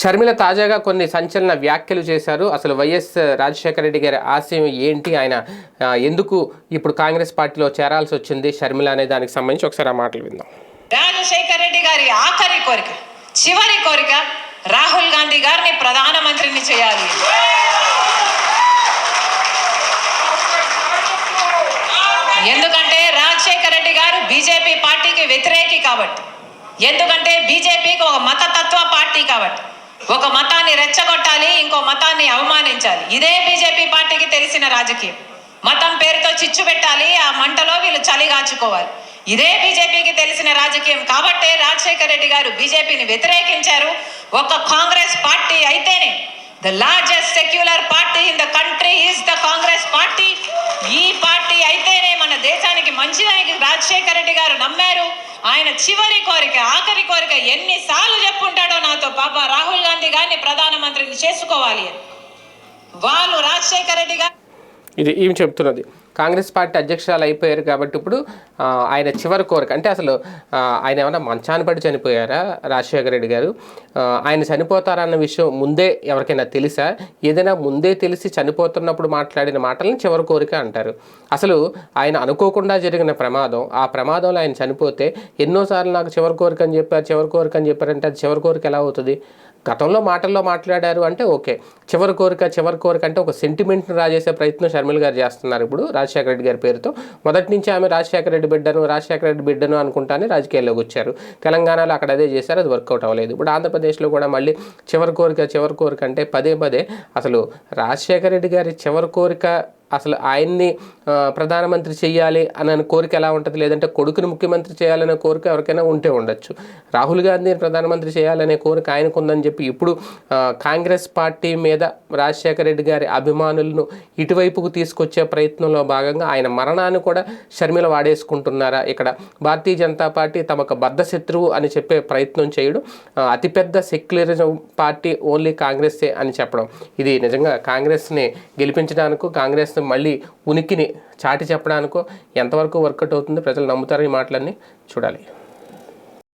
షర్మిల తాజాగా కొన్ని సంచలన వ్యాఖ్యలు చేశారు. అసలు వైఎస్ రాజశేఖర రెడ్డి గారి ఆశయం ఏంటి? ఆయన ఎందుకు ఇప్పుడు కాంగ్రెస్ పార్టీలో చేరాల్సి వచ్చింది? షర్మిల అనే దానికి సంబంధించి ఒకసారి ఆ మాటలు విందాం. రాజశేఖర్ రెడ్డి గారి ఆఖరి కోరిక చివరి కోరిక రాహుల్ గాంధీ గారిని ప్రధానమంత్రిని చేయాలి. ఎందుకంటే రాజశేఖర రెడ్డి గారు బీజేపీ పార్టీకి వ్యతిరేకి కాబట్టి. ఎందుకంటే బీజేపీకి ఒక మతతత్వ పార్టీ కాబట్టి. ఒక మతాన్ని రెచ్చగొట్టాలి ఇంకో మతాన్ని అవమానించాలి. ఇదే బీజేపీ పార్టీకి తెలిసిన రాజకీయం. మతం పేరుతో చిచ్చు పెట్టాలి ఆ మంటలో వీళ్ళు చలిగాచుకోవాలి ఇదే బీజేపీకి తెలిసిన రాజకీయం. కాబట్టే రాజశేఖర రెడ్డి గారు బీజేపీని వ్యతిరేకించారు. ఒక కాంగ్రెస్ పార్టీ అయితేనే the largest secular party in the country is the Congress party. ఈ పార్టీ అయితేనే మన దేశానికి మంచిదని రాజశేఖర రెడ్డి గారు నమ్మారు. ఆయన చివరి కోరిక ఆఖరి కోరిక ఎన్నిసార్లు చెప్పుంటాడో నాతో పాప రా గారిని ప్రధానమంత్రిని చేసుకోవాలి అని. వాళ్ళు రాజశేఖర రెడ్డి గారు ఇది ఈమె చెప్తున్నది. కాంగ్రెస్ పార్టీ అధ్యక్షురాలు అయిపోయారు కాబట్టి ఇప్పుడు ఆయన చివరి కోరిక అంటే అసలు ఆయన ఏమైనా మంచాన్ని పడి చనిపోయారా రాజశేఖర రెడ్డి గారు? ఆయన చనిపోతారన్న విషయం ముందే ఎవరికైనా తెలుసా? ఏదైనా ముందే తెలిసి చనిపోతున్నప్పుడు మాట్లాడిన మాటలను చివరి కోరిక అంటారు. అసలు ఆయన అనుకోకుండా జరిగిన ప్రమాదం ఆ ప్రమాదంలో ఆయన చనిపోతే ఎన్నోసార్లు నాకు చివరి కోరిక అని చెప్పారు చివరి కోరిక అని చెప్పారంటే అది చివరి కోరిక ఎలా అవుతుంది? గతంలో మాటల్లో మాట్లాడారు అంటే ఓకే. చివరి కోరిక చివరి కోరిక అంటే ఒక సెంటిమెంట్ను రాజేసే ప్రయత్నం షర్మిల గారు చేస్తున్నారు ఇప్పుడు రాజశేఖర రెడ్డి గారి పేరుతో. మొదటి నుంచి ఆమె రాజశేఖర రెడ్డి బిడ్డను రాజశేఖర రెడ్డి బిడ్డను అనుకుంటానే రాజకీయాల్లోకి వచ్చారు. తెలంగాణలో అక్కడ అదే చేశారు అది వర్కౌట్ అవ్వలేదు. ఇప్పుడు ఆంధ్రప్రదేశ్లో కూడా మళ్ళీ చివరి కోరిక చివరి కోరిక అంటే పదే పదే అసలు రాజశేఖర రెడ్డి గారి చివరి కోరిక అసలు ఆయన్ని ప్రధానమంత్రి చేయాలి అనే కోరిక ఎలా ఉంటుంది? లేదంటే కొడుకుని ముఖ్యమంత్రి చేయాలనే కోరిక ఎవరికైనా ఉంటే ఉండొచ్చు. రాహుల్ గాంధీని ప్రధానమంత్రి చేయాలనే కోరిక ఆయనకు ఉందని చెప్పి ఇప్పుడు కాంగ్రెస్ పార్టీ మీద రాజశేఖర రెడ్డి గారి అభిమానులను ఇటువైపుకు తీసుకొచ్చే ప్రయత్నంలో భాగంగా ఆయన మరణాన్ని కూడా షర్మిల వాడేసుకుంటున్నారా? ఇక్కడ భారతీయ జనతా పార్టీ తమకు బద్ధ శత్రువు అని చెప్పే ప్రయత్నం చేయడం. అతిపెద్ద సెక్యులరిజం పార్టీ ఓన్లీ కాంగ్రెస్సే అని చెప్పడం. ఇది నిజంగా కాంగ్రెస్ని గెలిపించడానికి కాంగ్రెస్ మళ్ళీ ఉనికిని చాటి చెప్పడానికో ఎంతవరకు వర్కౌట్ అవుతుంది ప్రజలు నమ్ముతారు ఈ మాటలన్నీ చూడాలి.